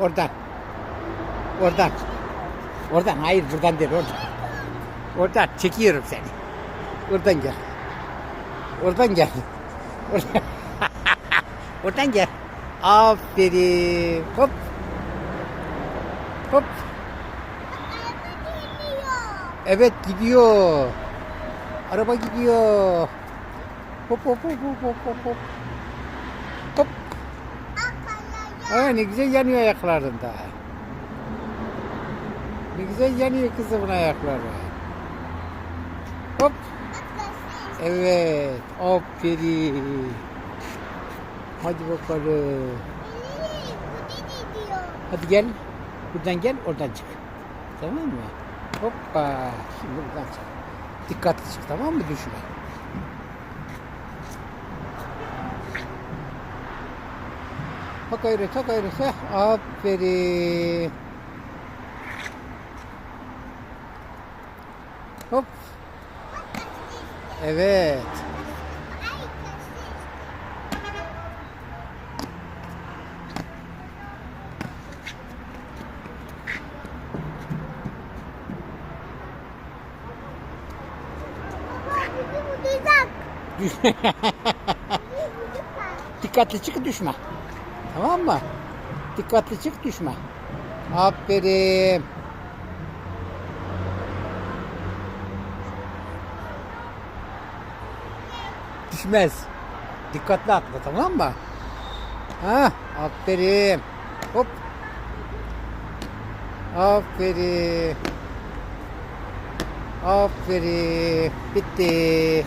Oradan. Oradan. Oradan. Hayır buradan değil oradan. Oradan çekiyorum seni. Oradan gel. Oradan gel. Oradan, oradan gel. Aferin. Hop. Hop. Evet gidiyor. Araba gidiyor. Hop hop hop hop hop hop. Aa, ne güzel yanıyor ayaklarında. Ne güzel yanıyor kızımın ayakları. Hop. Evet. Aferin. Hadi bakalım. Hadi gel. Buradan gel, oradan çık. Tamam mı? Hoppa. Şimdi buradan çık. Dikkatli çık tamam mı? Düşme. Ha gayret, ha gayret. Heh, aferin. Hop. Evet. Dikkatli çık düşme. Tamam mı? Dikkatli çık düşme. Aferin. Düşmez. Dikkatli atla tamam mı? Ha, aferin. Hop. Aferin. Aferin. Bitti.